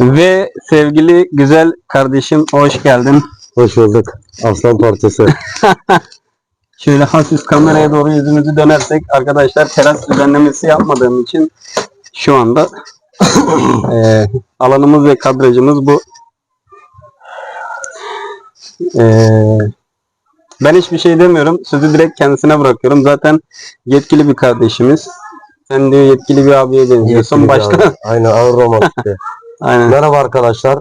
Ve sevgili güzel kardeşim hoş geldin. Hoş bulduk. Aslan parçası. Şöyle hafif kameraya doğru yüzümüzü dönersek arkadaşlar teras düzenlemesi yapmadığım için şu anda eee, alanımız ve kadrajımız bu. Eee, ben hiçbir şey demiyorum. Sözü direkt kendisine bırakıyorum. Zaten yetkili bir kardeşimiz. Sen diyor yetkili bir abiye benziyorsun. Yetkili bir Başta. abi. Aynen ağır romantikte. Aynen. Merhaba arkadaşlar.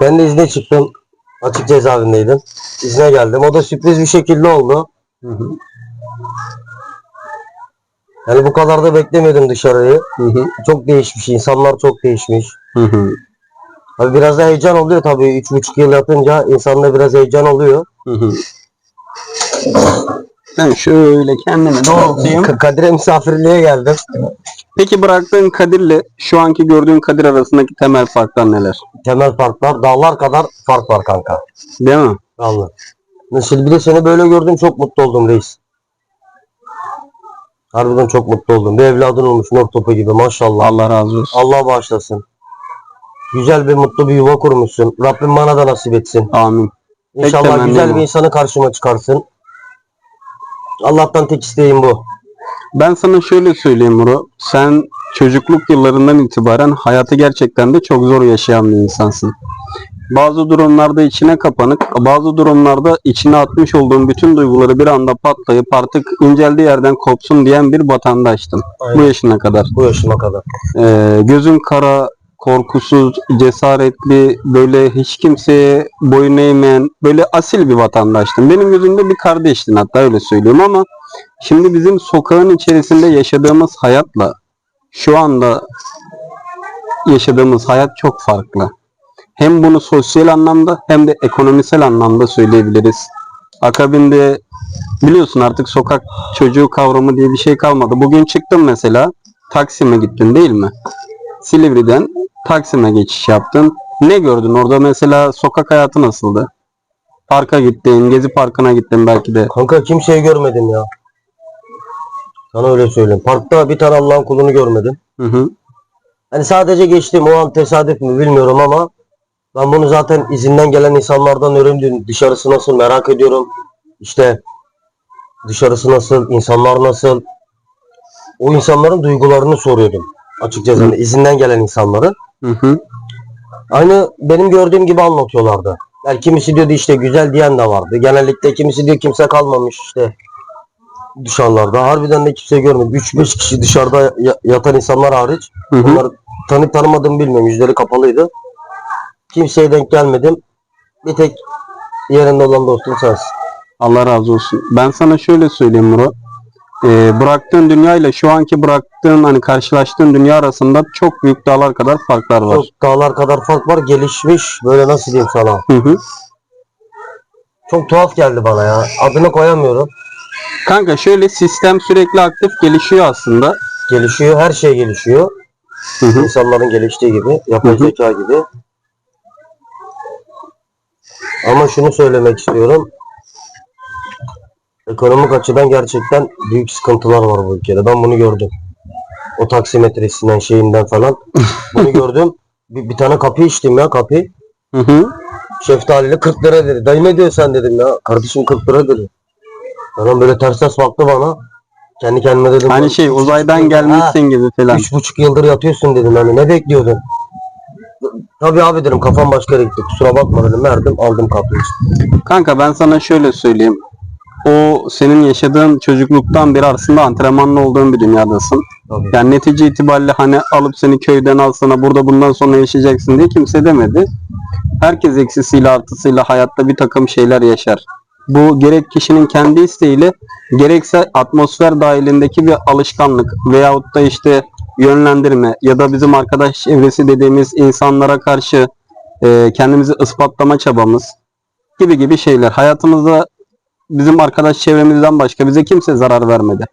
Ben de izne çıktım. Açık cezaevindeydim. İzne geldim. O da sürpriz bir şekilde oldu. Hı hı, Yani bu kadar da beklemiyordum dışarıyı. hı hı, Çok değişmiş. insanlar çok değişmiş. hı hı, Abi biraz da heyecan oluyor tabii. Üç buçuk yıl yatınca insanda biraz heyecan oluyor. hı hı. Ben şöyle kendimi doğrultayım. Ka- Kadir'e misafirliğe geldim. Peki bıraktığın Kadir'le şu anki gördüğün Kadir arasındaki temel farklar neler? Temel farklar. Dağlar kadar fark var kanka. Değil mi? Vallahi. Şimdi bir de seni böyle gördüm çok mutlu oldum reis. Harbiden çok mutlu oldum. Bir evladın olmuş nur topu gibi maşallah. Allah razı olsun. Allah bağışlasın. Güzel bir mutlu bir yuva kurmuşsun. Rabbim bana da nasip etsin. Amin. Tek İnşallah temennim güzel o. bir insanı karşıma çıkarsın. Allah'tan tek isteğim bu. Ben sana şöyle söyleyeyim Muro. Sen çocukluk yıllarından itibaren hayatı gerçekten de çok zor yaşayan bir insansın. Bazı durumlarda içine kapanık, bazı durumlarda içine atmış olduğun bütün duyguları bir anda patlayıp artık inceldiği yerden kopsun diyen bir vatandaştın. Bu Aynen. yaşına kadar. Bu yaşıma kadar. Ee, gözün kara, korkusuz, cesaretli, böyle hiç kimseye boyun eğmeyen, böyle asil bir vatandaştın. Benim gözümde bir kardeştin hatta öyle söyleyeyim ama şimdi bizim sokağın içerisinde yaşadığımız hayatla şu anda yaşadığımız hayat çok farklı. Hem bunu sosyal anlamda hem de ekonomisel anlamda söyleyebiliriz. Akabinde biliyorsun artık sokak çocuğu kavramı diye bir şey kalmadı. Bugün çıktım mesela Taksim'e gittin değil mi? Silivri'den Taksim'e geçiş yaptın. Ne gördün orada mesela sokak hayatı nasıldı? Parka gittin, Gezi Parkı'na gittin belki de. Kanka kimseyi görmedim ya. Sana öyle söyleyeyim. Parkta bir tane Allah'ın kulunu görmedim. Hı hı. Hani sadece geçtim o an tesadüf mü bilmiyorum ama ben bunu zaten izinden gelen insanlardan öğrendim. Dışarısı nasıl merak ediyorum. İşte dışarısı nasıl, insanlar nasıl. O insanların duygularını soruyordum. Açıkçası hani izinden gelen insanların. Hı hı. Aynı benim gördüğüm gibi anlatıyorlardı. Yani kimisi diyordu işte güzel diyen de vardı. Genellikle kimisi diyor kimse kalmamış işte dışarılarda. Harbiden de kimse görmedim. 3-5 kişi dışarıda ya- yatan insanlar hariç. Hı hı. Onları tanıp tanımadığımı bilmiyorum. Yüzleri kapalıydı. Kimseye denk gelmedim. Bir tek yerinde olan dostum sensin. Allah razı olsun. Ben sana şöyle söyleyeyim Muro. Ee, bıraktığın dünya ile şu anki bıraktığın hani karşılaştığın dünya arasında çok büyük dağlar kadar farklar var. Çok dağlar kadar fark var. Gelişmiş. Böyle nasıl diyeyim sana. Hı hı. Çok tuhaf geldi bana ya. Adını koyamıyorum. Kanka şöyle sistem sürekli aktif gelişiyor aslında. Gelişiyor. Her şey gelişiyor. Hı hı. İnsanların geliştiği gibi. Yapay Hı hı. zeka gibi. Ama şunu söylemek istiyorum. Ekonomik açıdan gerçekten büyük sıkıntılar var bu ülkede. Ben bunu gördüm. O taksimetresinden şeyinden falan. Bunu gördüm. Bir, bir tane kapı içtim ya kapı. Hı hı. Şeftaliyle 40 lira dedi. Dayı ne diyorsun sen dedim ya. Kardeşim 40 lira dedi. Adam böyle ters ters baktı bana. Kendi kendime dedim. Hani "Lan şey uzaydan gelmişsin gibi falan. Üç buçuk yıldır yatıyorsun dedim hani ne bekliyordun? Tabii abi dedim kafam başka yere gitti kusura bakma dedim verdim aldım kapıyı. Kanka ben sana şöyle söyleyeyim. O senin yaşadığın çocukluktan beri aslında antrenmanlı olduğun bir dünyadasın. Tabii. Yani netice itibariyle hani alıp seni köyden alsana burada bundan sonra yaşayacaksın diye kimse demedi. Herkes eksisiyle artısıyla hayatta bir takım şeyler yaşar. Bu gerek kişinin kendi isteğiyle gerekse atmosfer dahilindeki bir alışkanlık veyahut da işte yönlendirme ya da bizim arkadaş çevresi dediğimiz insanlara karşı e, kendimizi ispatlama çabamız gibi gibi şeyler. Hayatımızda bizim arkadaş çevremizden başka bize kimse zarar vermedi.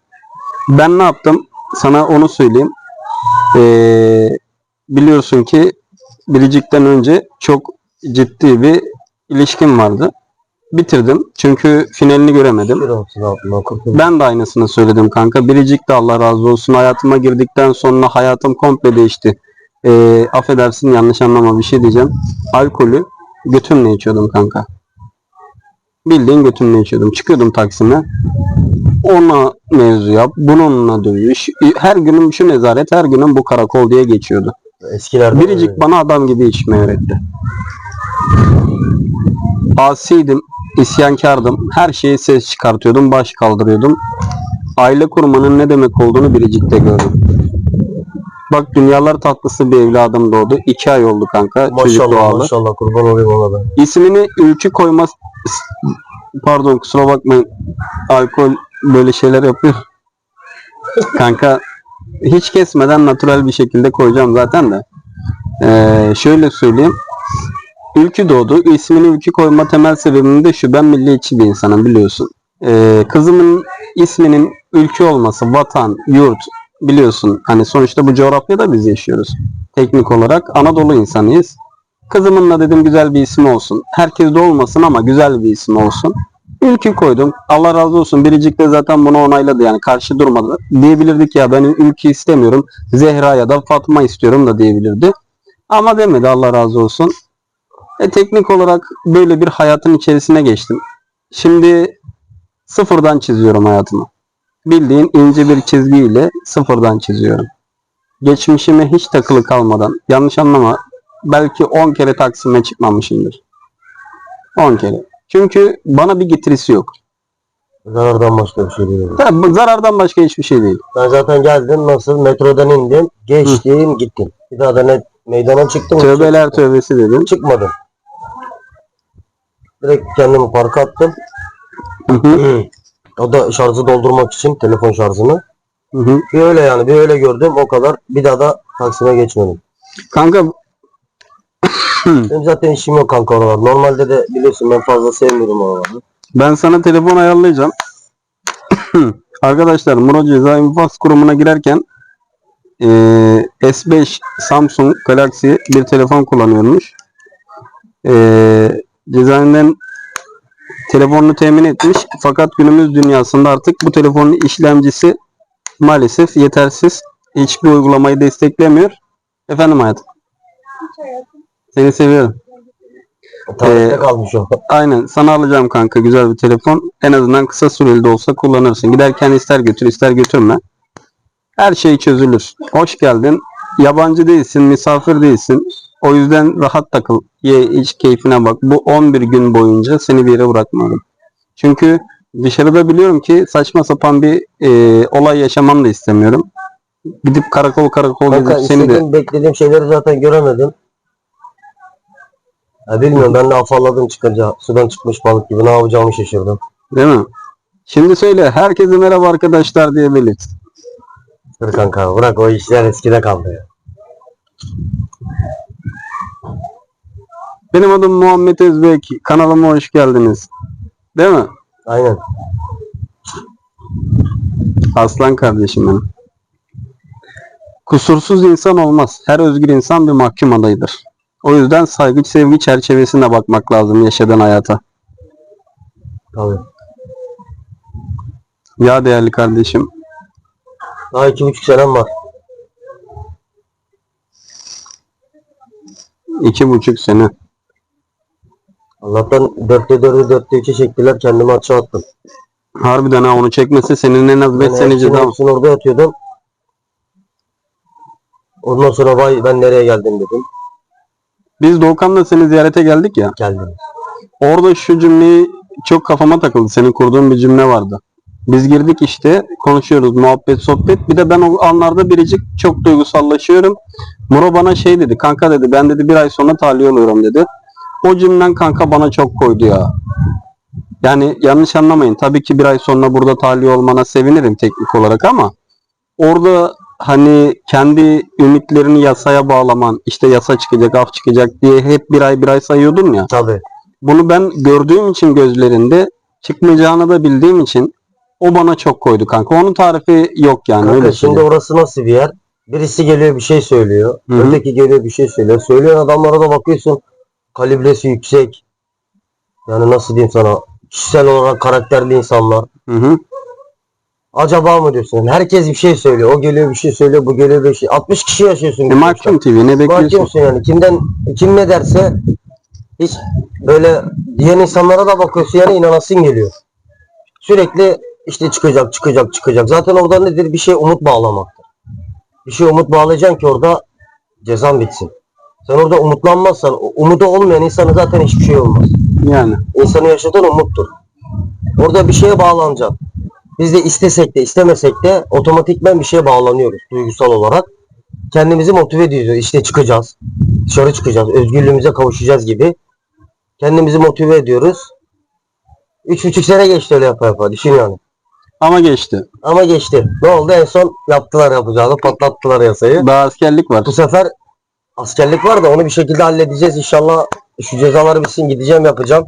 Ben ne yaptım? Sana onu söyleyeyim. Ee, biliyorsun ki Biricik'ten önce çok ciddi bir ilişkim vardı. bitirdim. Çünkü finalini göremedim. Ben de aynısını söyledim kanka. Biricik de Allah razı olsun. Hayatıma girdikten sonra hayatım komple değişti. Ee, affedersin yanlış anlama bir şey diyeceğim. Alkolü götümle içiyordum kanka. Bildiğin götümle içiyordum. Çıkıyordum Taksim'e. Ona mevzu yap, bununla dövüş. Her günüm şu nezaret, her günüm bu karakol diye geçiyordu. Eskilerde Biricik öyle. bana adam gibi içmeyi öğretti. Asiydim, isyankardım. Her şeye ses çıkartıyordum, baş kaldırıyordum. Aile kurmanın ne demek olduğunu Biricik'te gördüm. Bak dünyalar tatlısı bir evladım doğdu. İki ay oldu kanka. Çocuk Maşallah doğalı. maşallah kurban olayım ona ben. İsmini ülkü koymaz... Pardon kusura bakmayın. Alkol böyle şeyler yapıyor. Kanka hiç kesmeden natural bir şekilde koyacağım zaten de. Ee, şöyle söyleyeyim. Ülkü doğdu. İsmini ülkü koyma temel sebebim de şu. Ben milliyetçi bir insanım biliyorsun. Ee, kızımın isminin ülkü olması, vatan, yurt biliyorsun. Hani sonuçta bu coğrafyada biz yaşıyoruz. Teknik olarak Anadolu insanıyız. Kızımın da dedim güzel bir isim olsun. Herkes de olmasın ama güzel bir isim olsun. Ülkü koydum. Allah razı olsun. Biricik de zaten bunu onayladı yani karşı durmadı. Diyebilirdik ya ben Ülkü istemiyorum. Zehra ya da Fatma istiyorum da diyebilirdi. Ama demedi Allah razı olsun. E, teknik olarak böyle bir hayatın içerisine geçtim. Şimdi sıfırdan çiziyorum hayatımı. Bildiğin ince bir çizgiyle sıfırdan çiziyorum. Geçmişime hiç takılı kalmadan, yanlış anlama, belki 10 kere Taksim'e çıkmamışımdır. 10 kere. Çünkü bana bir getirisi yok. Zarardan başka bir şey değil. Tabii bu zarardan başka hiçbir şey değil. Ben zaten geldim nasıl metrodan indim. Geçtim gittim. Bir daha da ne meydana çıktım. Tövbeler tövbesi dedim. Çıkmadım. Direkt kendimi parka attım. Hı hı, o da şarjı doldurmak için telefon şarjını. hı hı. Bir öyle yani bir öyle gördüm o kadar. Bir daha da Taksim'e geçmedim. Kanka Benim zaten işim yok kanka oralar. Normalde de biliyorsun ben fazla sevmiyorum oraları. ben sana telefon ayarlayacağım. Arkadaşlar Muro Ceza İnfaz Kurumu'na girerken eee, S5 Samsung Galaxy bir telefon kullanıyormuş. Eee cezaevinden telefonunu temin etmiş. Fakat günümüz dünyasında artık bu telefonun işlemcisi maalesef yetersiz. Hiçbir uygulamayı desteklemiyor. Efendim hayatım. Seni seviyorum. Tarihte Ee, kalmış o. Aynen sana alacağım kanka güzel bir telefon. En azından kısa süreli de olsa kullanırsın. Giderken ister götür ister götürme. Her şey çözülür. Hoş geldin. Yabancı değilsin, misafir değilsin. O yüzden rahat takıl. Ye, iç keyfine bak. Bu 11 gün boyunca seni bir yere bırakmadım. Çünkü dışarıda biliyorum ki saçma sapan bir e, olay yaşamam da istemiyorum. Gidip karakol karakol Kanka gezip seni de istediğim beklediğim şeyleri zaten göremedim. Ya bilmiyorum ben de afalladım çıkınca sudan çıkmış balık gibi ne yapacağımı şaşırdım. değil mi? Şimdi söyle herkese merhaba arkadaşlar diye belirt. Dur kanka bırak o işler eskide kaldı ya. Benim adım Muhammed Özbek. Kanalıma hoş geldiniz. Değil mi? Aynen. Aslan kardeşim benim. Kusursuz insan olmaz. Her özgür insan bir mahkum adayıdır. O yüzden saygı sevgi çerçevesinde bakmak lazım yaşadığın hayata. Tabii. Ya değerli kardeşim. Daha iki buçuk senem var. iki buçuk sene. Allah'tan dörtte dördü dörtte üçe çektiler kendimi açığa attım. Harbiden ha onu çekmesi senin en az 5 Ben sene hepsini, ceza. hepsini orada yatıyordum. Ondan sonra vay ben nereye geldim dedim. Biz Doğukan'la seni ziyarete geldik ya. Geldim. Orada şu cümleyi çok kafama takıldı. Senin kurduğun bir cümle vardı. Biz girdik işte konuşuyoruz muhabbet sohbet. Bir de ben o anlarda biricik çok duygusallaşıyorum. Muro bana şey dedi kanka dedi ben dedi bir ay sonra tahliye oluyorum dedi. O cümlen kanka bana çok koydu ya. Yani yanlış anlamayın. Tabii ki bir ay sonra burada tahliye olmana sevinirim teknik olarak ama orada hani kendi ümitlerini yasaya bağlaman işte yasa çıkacak af çıkacak diye hep bir ay bir ay sayıyordun ya. Tabii. Bunu ben gördüğüm için gözlerinde çıkmayacağını da bildiğim için o bana çok koydu kanka. Onun tarifi yok yani Kanka öyle şimdi söyleyeyim. orası nasıl bir yer? Birisi geliyor bir şey söylüyor. Hı hı. Öteki geliyor bir şey söylüyor. Söyleyen adamlara da bakıyorsun. Kalibresi yüksek. Yani nasıl diyeyim sana kişisel olarak karakterli insanlar. Hı hı. Acaba mı diyorsun? Herkes bir şey söylüyor. O geliyor bir şey söylüyor, bu geliyor bir şey. 60 kişi yaşıyorsun. E, Mahkum TV ne bekliyorsun? Mahkumsun yani. Kimden kim ne derse hiç böyle diyen insanlara da bakıyorsun yani inanasın geliyor. Sürekli işte çıkacak, çıkacak, çıkacak. Zaten orada nedir? Bir şey umut bağlamaktır. Bir şey umut bağlayacaksın ki orada cezan bitsin. Sen orada umutlanmazsan, umudu olmayan insana zaten hiçbir şey olmaz. Yani. İnsanı yaşatan umuttur. Orada bir şeye bağlanacaksın. Biz de istesek de istemesek de otomatikmen bir şeye bağlanıyoruz duygusal olarak. Kendimizi motive ediyoruz. İşte çıkacağız. Dışarı çıkacağız. Özgürlüğümüze kavuşacağız gibi. Kendimizi motive ediyoruz. Üç buçuk sene geçti öyle yapa yapa. Düşün yani. Ama geçti. Ama geçti. Ne oldu? En son yaptılar yapacağını. Patlattılar yasayı. Daha askerlik var. Bu sefer askerlik var da onu bir şekilde halledeceğiz. İnşallah şu cezalar bitsin gideceğim yapacağım.